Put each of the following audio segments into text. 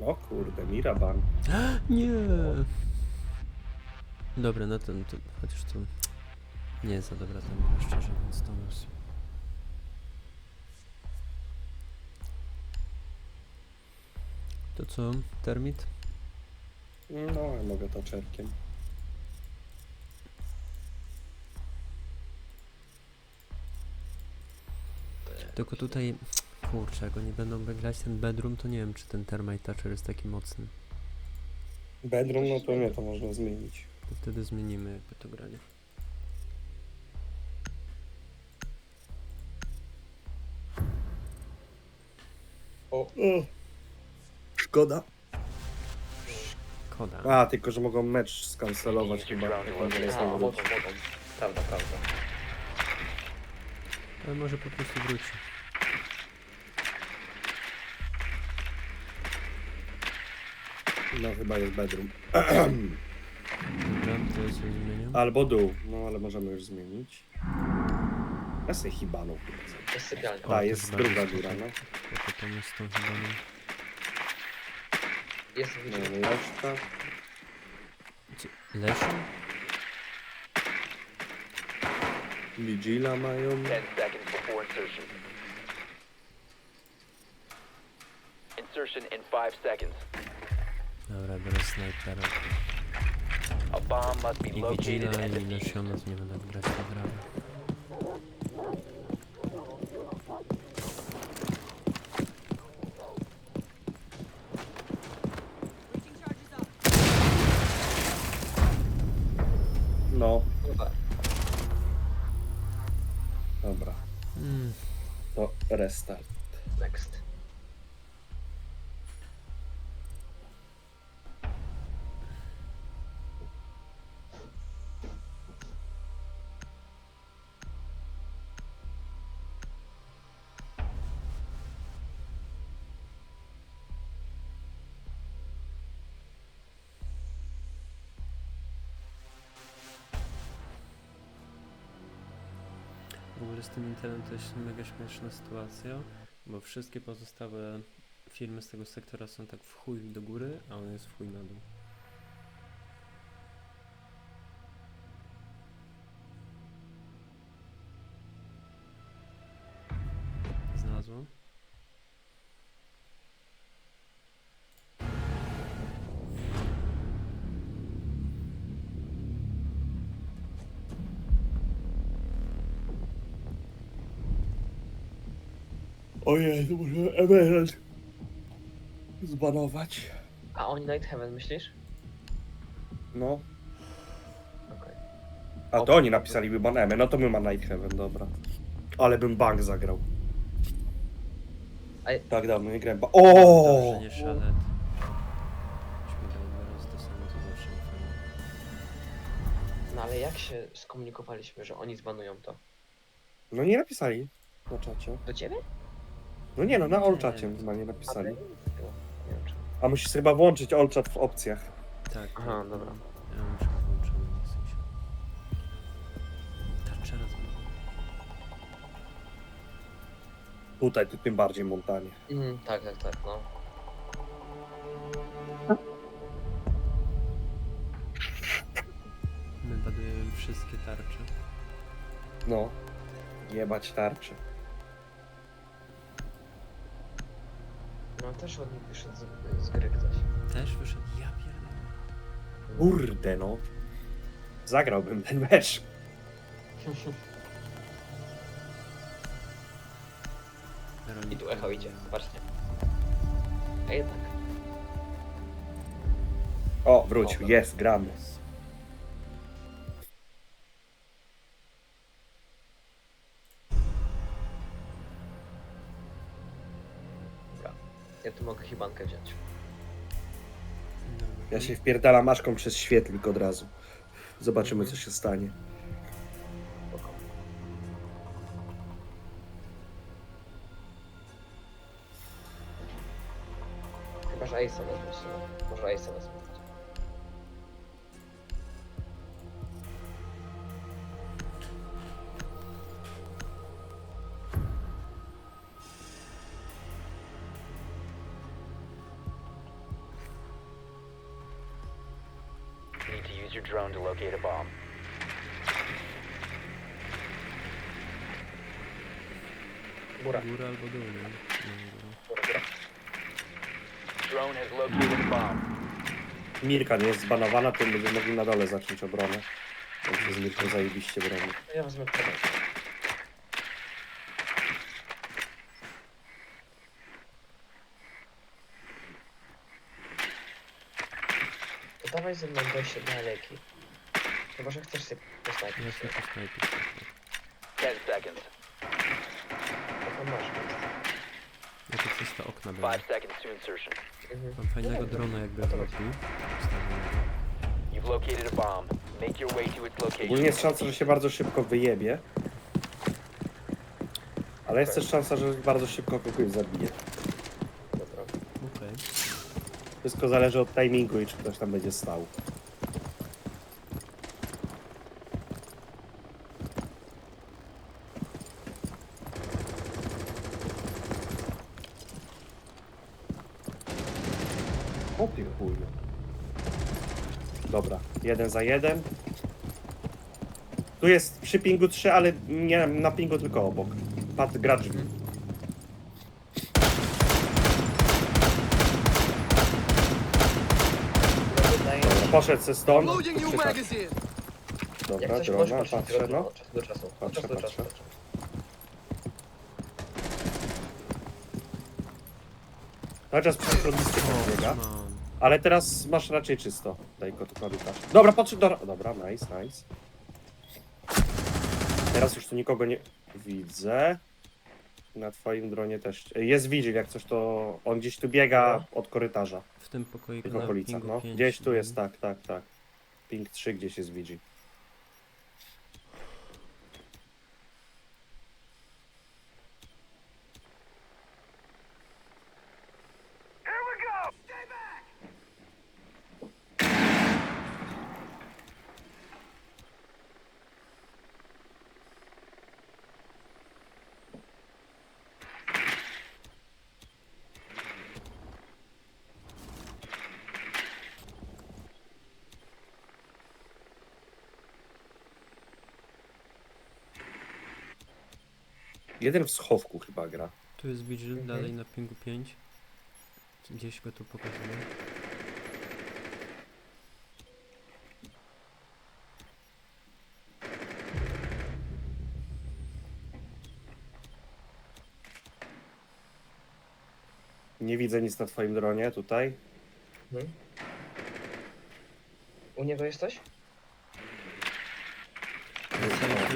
O kurde, Miraban. Nie. Dobra, no ten, to, chociaż to nie jest za dobra ta mira, szczerze mówiąc, Thomas. To co, termit? No, ja mogę taczerkiem. Tylko tutaj, kurczę, jak oni będą grać ten bedroom, to nie wiem, czy ten termite toucher jest taki mocny. Bedroom, no to nie, to można zmienić. To wtedy zmienimy jakby to granie. O, szkoda. Koda. A, tylko, że mogą mecz skancelować chyba. a. Prawda, prawda. Ale może po prostu wróci. No, chyba jest bedroom. Dobra, to jest zmieniam. Albo dół, no ale możemy już zmienić. Ja sobie hibaną chyba zrobię. To jest sypialnia. O, Ta, to jest chyba druga jest góra, tutaj. no. To jest tą chyba nie. Jest No, widzi. reszta. Lesiu? Vigila mają. 10 seconds before insertion. Insertion in 5 seconds. Dobra, biorę snajpera. A bomb must be I located and i defused. Nie będę grać tak gramy. No, dobra. Mm. To restart. Z tym Intelem to jest mega śmieszna sytuacja, bo wszystkie pozostałe firmy z tego sektora są tak w chuj do góry, a on jest w chuj na dół. Ojej, to muszę Emerald zbanować. A oni Night Heaven myślisz? No. Okej. A to oni napisaliby banemy, no to my ma Night Heaven, dobra. Ale bym bank zagrał. A Tak dawno nie grałem. Ba- Dobrze, o! nie szalet. To samo, to zawsze nie fajnie. no ale jak się skomunikowaliśmy, że oni zbanują to? No nie napisali na czacie. Do ciebie? No nie no, na Nie. all czacie chyba nie napisali. ty? Nie wiem czy. A musisz chyba włączyć all chat w opcjach. Tak. Aha, dobra. Ja muszę włączony, nie chcę się. Tarczę raz Tutaj to tym bardziej montanie. Mm, tak, tak, tak, no. My badujemy wszystkie tarcze. No. Jebać tarczę. No też od nich wyszedł z, z gry ktoś. Też wyszedł. Ja pierdolę. Kurde no. Zagrałbym ten mecz. I tu echo idzie, patrzcie. A jednak. O, wrócił, jest, gramy. Mogę hibankę wziąć. Ja się wpierdalam maszką przez świetlik od razu. Zobaczymy co się stanie. Spoko. Chyba, że Ace'a wezmę w sumie. Może Ace'a wezmę. Your drone to locate a bomb. Góra, Góra albo dół, nie? Góra. góra. Drone has located a bomb. Mirka nie jest zbanowana, to będziemy mogli na dole zacząć obronę. On się z Mirką zajebiście broni. Ja wezmę teraz. Dawaj ze mną dojście do alejki. Chyba, że chcesz sobie postawić. Się posnajpię. 10 seconds. To tam masz. Ja to przez te okna 5 będę. seconds to insertion. Mhm. Mam fajnego No, drona jakby o w to lobby. You've located a bomb. Make your way to its location. Jest szansa, że się bardzo szybko wyjebie. Ale jest też szansa, że bardzo szybko kogoś zabije. Dobra. Okej. Wszystko zależy od timingu i czy ktoś tam będzie stał. O ty. Dobra, jeden za jeden. Tu jest przy pingu 3, ale nie na pingu, tylko obok. Pat gra drzwi. No wydaje mi Dobra, się, poszedł ze stąd. Loading new Przyszedł. magazine. jak Dobra, coś możesz drona, patrzeć patrzę, tylko no. od czasu do czasu. Od Patrzę, czasu do czasu. patrzę. Cały czas logistkę biega. Ale teraz masz raczej czysto. Daj go tu korytarz. Dobra, podszedł do... Dobra, nice, nice. Teraz już tu nikogo nie widzę. Na twoim dronie też. Jest Vigil, jak coś to... On gdzieś tu biega od korytarza. W tym pokoju W na okolicach, pingu no. 5, Gdzieś tu jest, tak, tak, tak. Ping 3 gdzieś jest Vigil. Jeden w schowku chyba gra. Tu jest Vigil, Mhm. dalej na pingu 5. Gdzieś go tu pokazuję. Nie widzę nic na twoim dronie tutaj. Mhm. U niego jesteś?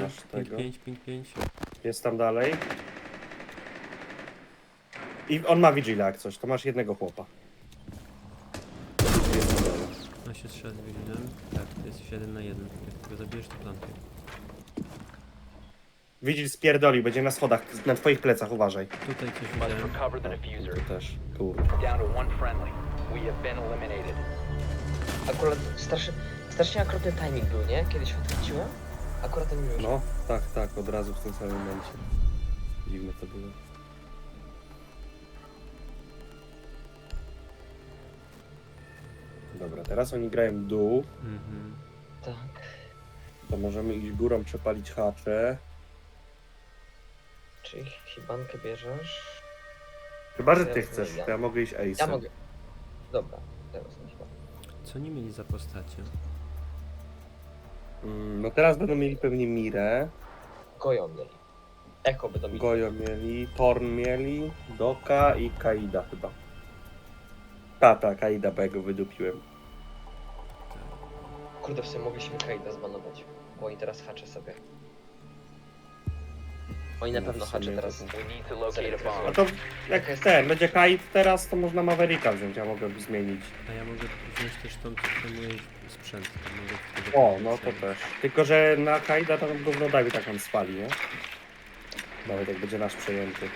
masz Ping tego. 5, ping 5. Jest tam dalej. I on ma Vigila jak coś, to masz jednego chłopa. Jest. No się strzela z Vigilem. Tak, to jest 7 na 1. Jak go zabijesz, to plantuj. Vigil spierdolił, będzie na schodach, na twoich plecach, uważaj. Tutaj coś Must widziałem. recover the diffuser. też, kurde. Down to one friendly. We have been eliminated. Akurat strasznie, strasznie akuratny timing był, nie? Kiedy się odwróciłem? Akurat ten już. No, tak, tak, od razu w tym samym momencie. Dziwne to było. Dobra, teraz oni grają dół, Mhm. Tak. to możemy iść górą, przepalić hacze. Czyli hibankę bierzesz? Chyba, że ty chcesz, ja. to ja mogę iść Ace'em. Ja mogę. Dobra, teraz na. Co nie mieli za postacie? Mm, No teraz będą mieli pewnie Mirę, Goją mieli. Echo by do mnie. Gojo mieli, Torn mieli, Doka i Kaida chyba. Ta, ta, Kaida, bo ja go wydupiłem. Kurde, w sumie mogliśmy Kaida zbanować. Bo oni teraz hacze sobie. Oni na No, pewno w sumie hacze to teraz. to a. A to jak ten, będzie Kaid teraz, to można Mavericka wziąć, ja mogę zmienić. A ja mogę wziąć też tą, przejmuje sprzęt. To mogę wtedy O, no to też. Tylko, że na Kaida to tam gówno dawi tak on spali, nie? Nawet jak będzie nasz przejęty.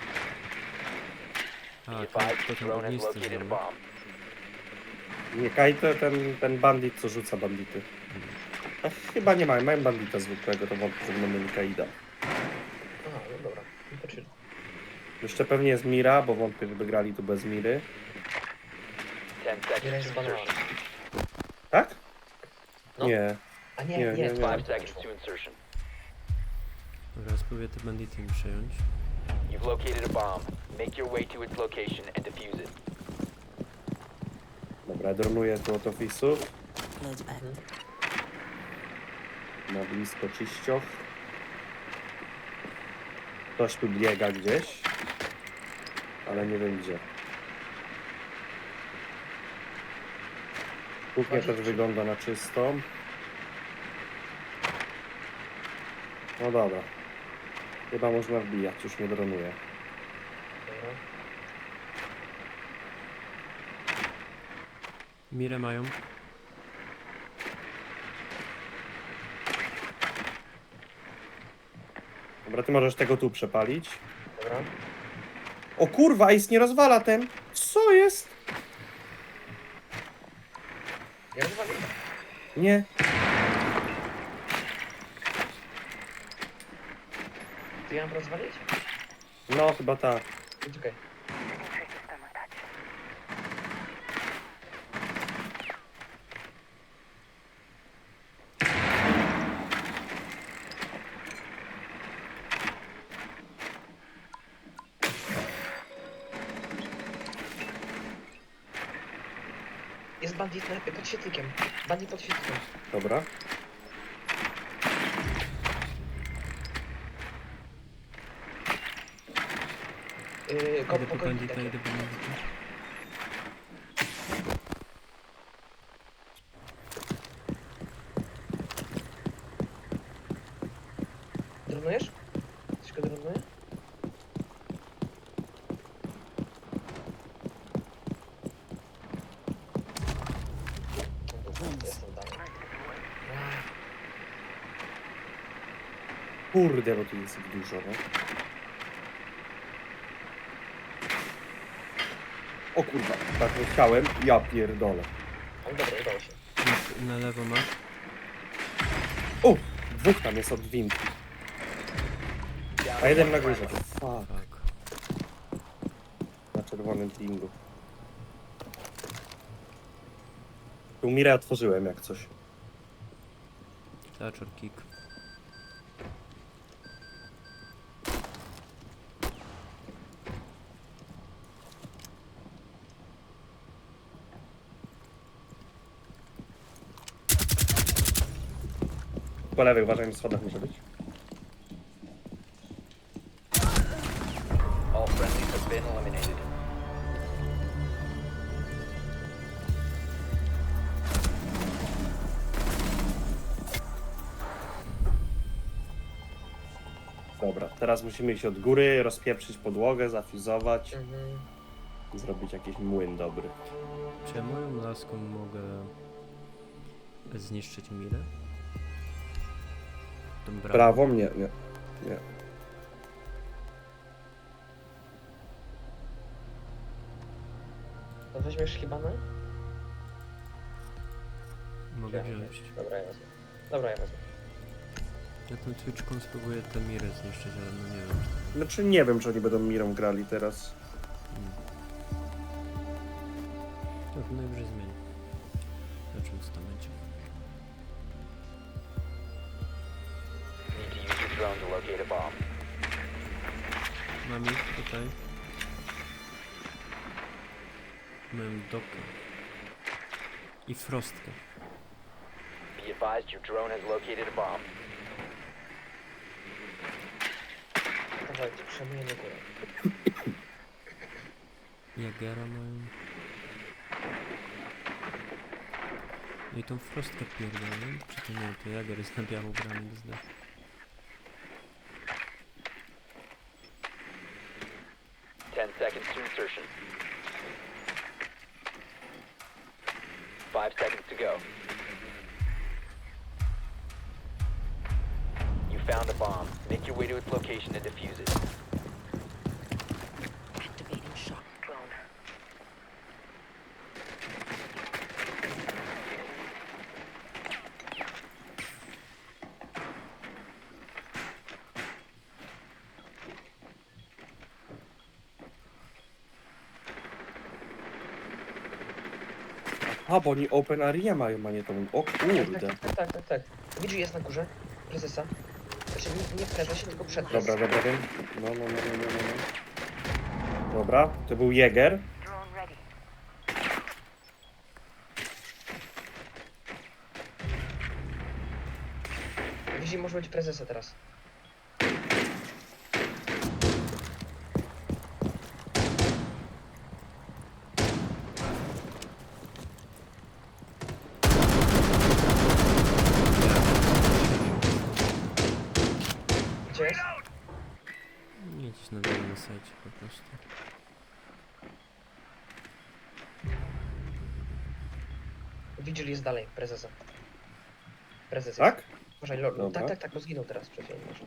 A, to, to ten ognisty a zrobił. Nie, Kaid to ten, ten bandit, co rzuca bandity. A chyba nie mają, mają bandita zwykłego, to wątpię, że będą mieli Kaida. Aha, no dobra. No to czyli. Jeszcze pewnie jest Mira, bo wątpię, żeby grali tu bez Miry. 10 Mira seconds jest to zbanowana. insertion. Tak? No. Nie. A nie, Nie, nie, nie, nie. Five seconds to insertion. Dobra, spróbuję te bandity im przejąć. You've located a bomb. Make your way to its location and defuse it. Dobra, dronuję tu od. Loads back. Na blisko czyścioch. Ktoś tu biega gdzieś. Ale nie wiem gdzie. Kuchnia też wygląda na czystą. No dobra. Chyba można wbijać, już nie dronuje. Mirę mają. Dobra, ty możesz tego tu przepalić. Dobra. O kurwa, Ace nie rozwala ten! Co jest? Ja rozwaliłem. Nie. Ty ja mam rozwalić? No, chyba tak. Czekaj. Jest bandit na- pod świetlikiem. Bandit pod świetlikiem. Dobra. Yy, kop po bandita, idę po bandita. Dronujesz? Coś go dronuje? No dobra, Jestem dalej. Ach, Kurde, bo tu jest ich dużo, no. O kurwa, tak nie chciałem. Ja pierdolę. Ale dobra, udało się. Na lewo masz. O! Dwóch tam jest od. Down A jeden na górze. Fuck. Tak. Na czerwonym pingu. Tu mirę otworzyłem jak coś. Thatcher kick. Po lewej uważaj, na schodach może być. All friendlies have been eliminated. Dobra, teraz musimy iść od góry, rozpieprzyć podłogę, zafuzować Mhm. i zrobić jakiś młyn dobry. Czy moją laską mogę zniszczyć Mirę? Tą bramę? Prawą? Nie, nie. Nie. To weźmiesz hibanę? Mogę wziąć. Dobra, ja wezmę. Dobra, ja wezmę. Ja tą twiczką spróbuję tę Mirę zniszczyć, ale no nie wiem. czy- Znaczy nie wiem, czy oni będą mirą grali teraz. Mm. No to najwyżej zmieni. Zobaczymy co tam będzie. Drone to locate a bomb. Mam ich tutaj. Mam dokę. I frostkę. Be advised your drone has located a bomb. Dawaj, górę. Jagera mają. No i tą frostkę pierdolę. Czy to nie? To Jager jest na biało brany zda. Ten seconds to insertion. Five seconds to go. You found a bomb. Make your way to its location and defuse it. Activating shock drone. A, bo oni open area mają, a nie tą... O Tak, kurde. tak, tak, tak, tak, tak. Widzi jest na górze prezesa. Znaczy nie, nie w prezesie, tylko przed Dobra, dobra, wiem. No, no, no, no, no, no, no. Dobra, to był Jäger. Widzi może być prezesa teraz. Gdzie jest? Nie gdzieś na dole na sajcie po prostu. Vigil jest dalej, prezesa. Prezes Tak? jest. Uważaj, lord. Dobra. Tak, tak, tak, bo zginął teraz przed chwilą. może.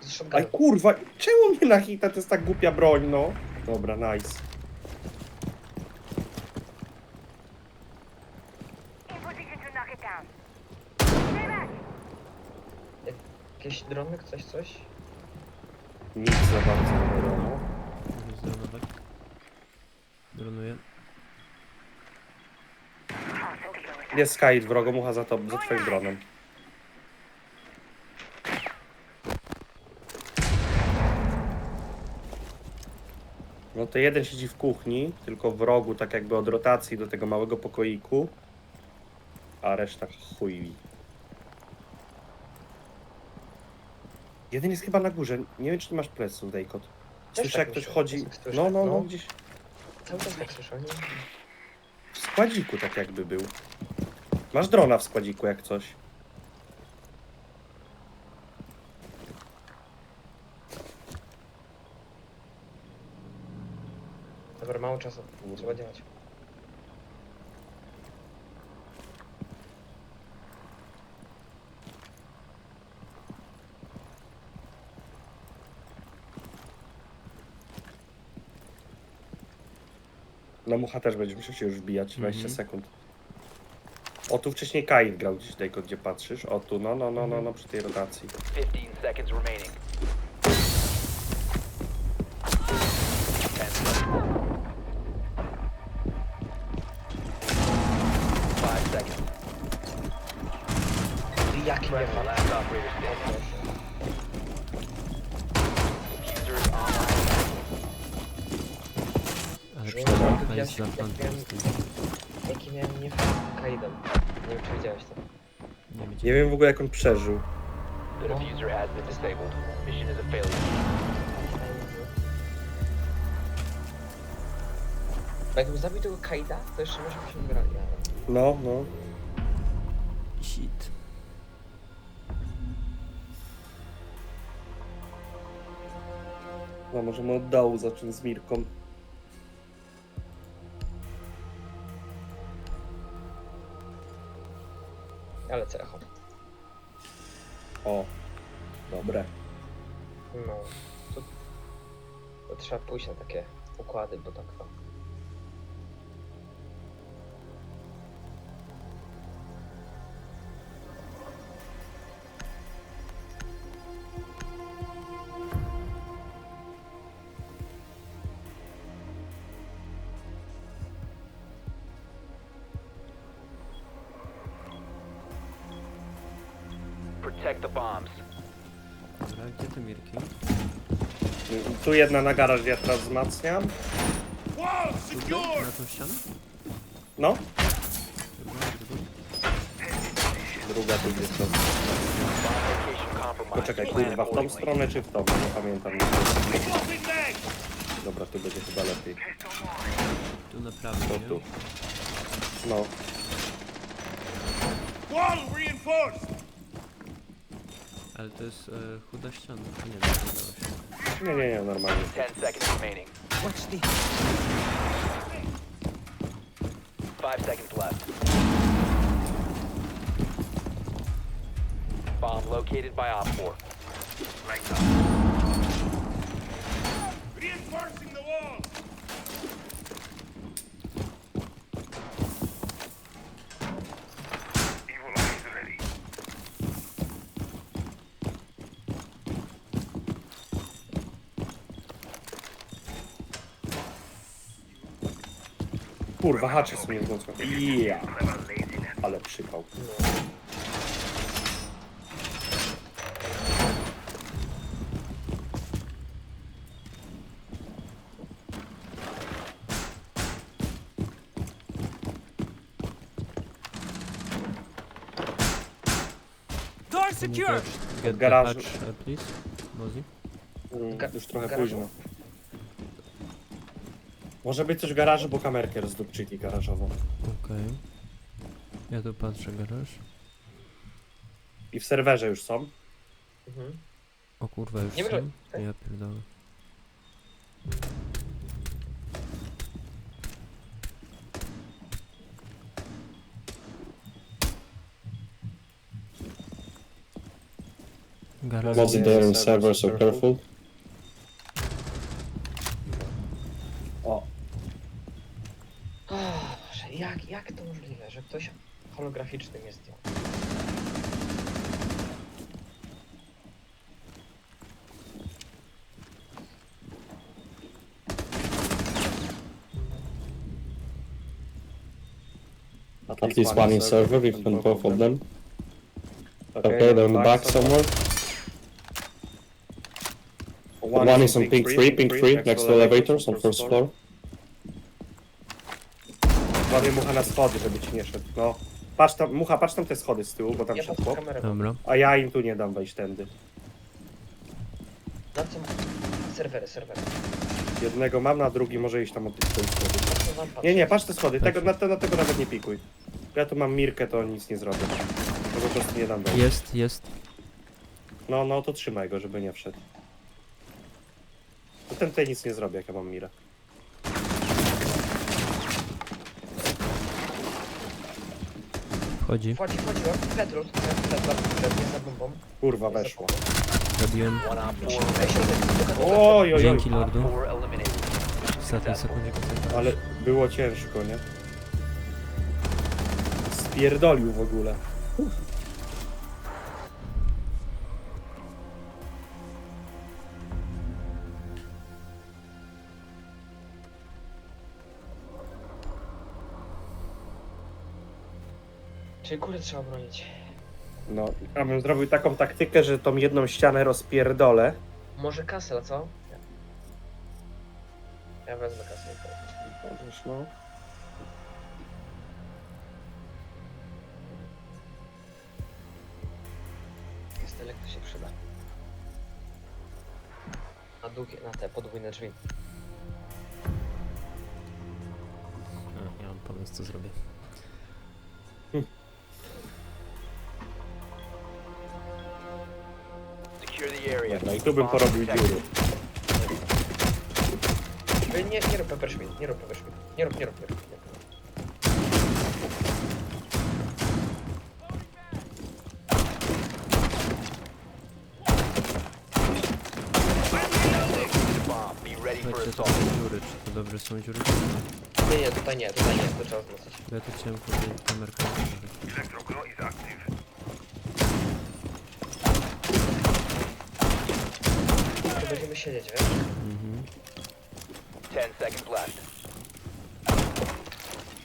Z Aj shotgunu. kurwa, czemu mnie na hita? To jest tak głupia broń, no. Dobra, nice. Jakieś drony, coś, coś? Nic za bardzo nie wiadomo. Mogę zdronować. Dronuję. Jest Skyt wrogo, mucha za, to, za twoim dronem. No to jeden siedzi w kuchni, tylko w rogu, tak jakby od rotacji do tego małego pokoiku. A reszta chuj. Jeden jest chyba na górze. Nie wiem, czy nie masz pleców, Dejkot. Słyszę, tak jak ktoś myślę, chodzi. tak słyszę. No, no, no, No. gdzieś Cały czas tak słyszę, nie? w składziku tak jakby był. Masz drona w składziku, jak coś. Dobra, mało czasu. Trzeba działać. No mucha też będzie musiał się już wbijać, 20 Mhm. sekund. O, tu wcześniej Kain grał gdzieś, Dejko, gdzie patrzysz. O, tu, no, no, no, no, no, przy tej rotacji. 15 seconds remaining. 10 seconds. 5 seconds. Jaki nie Friendly ma? last operator standing. Diffuser is online. Ale Że przynajmniej ja- chyba jest ja- za flankiem ja- z tym. Jaki miałem nie Kaidem. Nie wiem, czy widziałeś to. Nie Nie widziałem. wiem w ogóle jak on przeżył. The diffuser has been disabled. Mission is a failure. Bo jakbym zabił tego Kaida, to jeszcze może byśmy wygrali, ale... No, no. Shit. No, możemy od dołu zacząć z Mirką. Ale cecho. O, dobre. No. To, to trzeba pójść na takie układy, bo tak to... Tu jedna na garaż, ja teraz wzmacniam. Na tą ścianę? No, Dobra, dobra. druga tu gdzieś to. Poczekaj, kurwa, w tą stronę czy w tą? Nie pamiętam. Dobra, tu będzie chyba lepiej. Tu na prawo, To nie? tu. No. Ale to jest e, chuda ściana. A nie, nie udało się. Nie, nie, nie, normalnie. 10 seconds remaining. Watch this. 5 seconds left. Bomb located by Op 4. Reinforcing the Kurwa, hacze są niezłączone. Ja. Ale przypał. Door secured. get- the garażu. hatch, uh, please, Mozi. Mm, Ga- Już trochę garażu? późno. Może być coś w garażu, bo kamerkę rozdupczyli garażową. Okej. Ja tu patrzę garaż. I w serwerze już są. Mhm. O kurwa, już Nie są? wiem, że- Ja pierdolę. Garaż. There in server, server, so so careful. O, Oh, Boże, jak, jak to możliwe, że ktoś holograficznym jest zdjął? At least one in server, if not both of them. Okay, Okay, they're in the back somewhere. One is on pink 3, pink 3, next to elevators on first floor. Bawię mucha na schody, żeby ci nie szedł. No. Patrz tam, mucha, patrz tam te schody z tyłu, bo tam Ja pod chłop. Dobra. A ja im tu nie dam wejść tędy. Na co? Serwery, serwery. Jednego mam, na drugi może iść tam od tych swoich schodów. Nie, nie, patrz te schody, tego, na, te, na tego nawet nie pikuj. Ja tu mam Mirkę, to nic nie zrobię. To po prostu nie dam wejść. Jest, jest. No, no to trzymaj go, żeby nie wszedł. To ten tutaj nic nie zrobi, jak ja mam Mirę. Wchodzi. Wchodzi, wchodzi, o, Petrus, Petrus, Petrus, jest za bombą. Kurwa, weszło. On środek, Oj, oj, oj. Dzięki lordu. W ostatniej sekundzie Ale było ciężko, nie? Spierdolił w ogóle. Czyli kurę trzeba bronić. No, a bym zrobił taką taktykę, że tą jedną ścianę rozpierdolę. Może kasel, co? Ja, ja wezmę kasel. Wiesz, no. Kastelek to się przyda. Na długie, na te podwójne drzwi. A, ja mam pomysł, co zrobię. No i tu bym porobił dziury. Nie, nie rób nie rób pepperschmidt. Nie rób, nie rób, nie rób. Nie rób. Słuchajcie, to są dziury. Czy to dobre są dziury? czy nie? Nie, nie, tutaj nie, tutaj nie, to trzeba wzmocnić. Bo Ja tu chciałem powiedzieć kamerkę. Electroclaw is active. Tu będziemy siedzieć, wiesz? Mhm. Ten seconds left.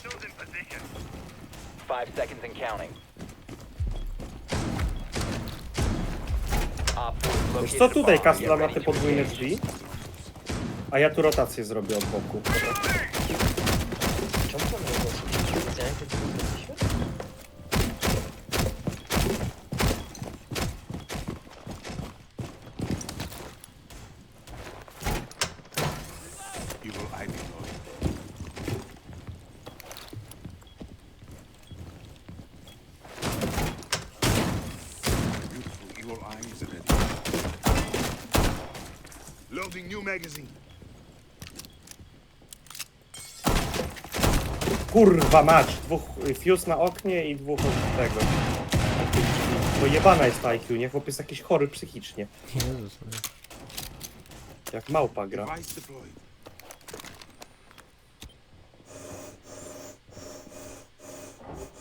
Shields in position. Five seconds and counting. Wiesz co, tutaj Get ma te podwójne drzwi. A ja tu rotację zrobię od boku. Czemu to nie było specjalnie kiedy wróciliśmy? Evil eye deployed. Beautiful evil eye is ready. Loading new magazine. Kurwa mać! Dwóch y, fuse na oknie i dwóch od tego. To jebana jest ta IQ, nie? Chłop jest jakiś chory psychicznie. Jezus. no. Jak małpa gra. Device deployed.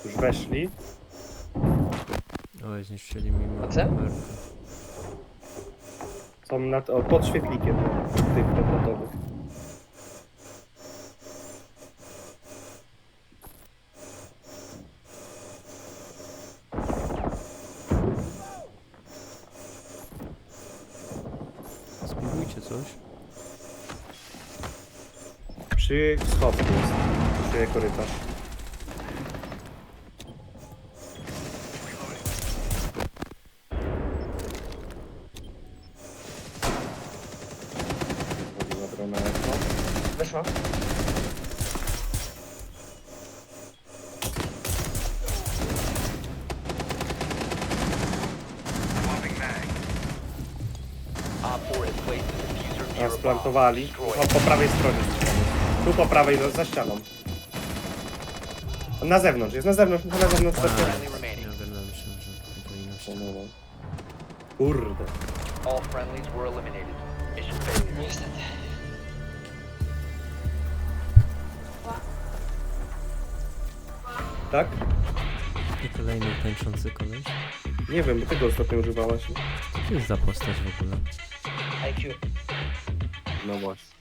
Już weszli. Oj, zniszczyli mi A co? kamerkę tą nad, o, pod świetlikiem tych. Spróbujcie coś. Przy schowku jest, przy korytarz. Destroy O, it. po prawej stronie. Tu po prawej, za- za ścianą. Na zewnątrz, jest na zewnątrz, na zewnątrz. A, to- Friendly remaining. ja wiem, myślałem, że to inna ściana. Kurde. All friendlies were eliminated. Mission. Niestety. Tak? I kolejny tańczący koleś. Nie wiem, bo tego ostatnio używałaś. Co to jest za postać w ogóle? IQ. No właśnie.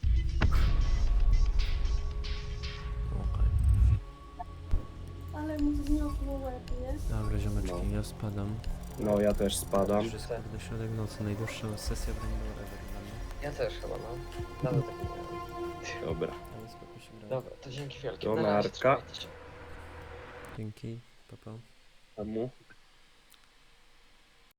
Okej. Ale mu zniosło łeb, nie? Dobra, ziomeczki, No. ja spadam. No ja też spadam. Już jest kurde środek nocy, najdłuższa sesja Brainware'a dla mnie. Ja też chyba, no. Dawno tak nie miałem. Dobra. Ale spoko się gra. Dobra, to dzięki wielkie. To Na razie, narka. trzymajcie się. Dzięki, papa. Temu.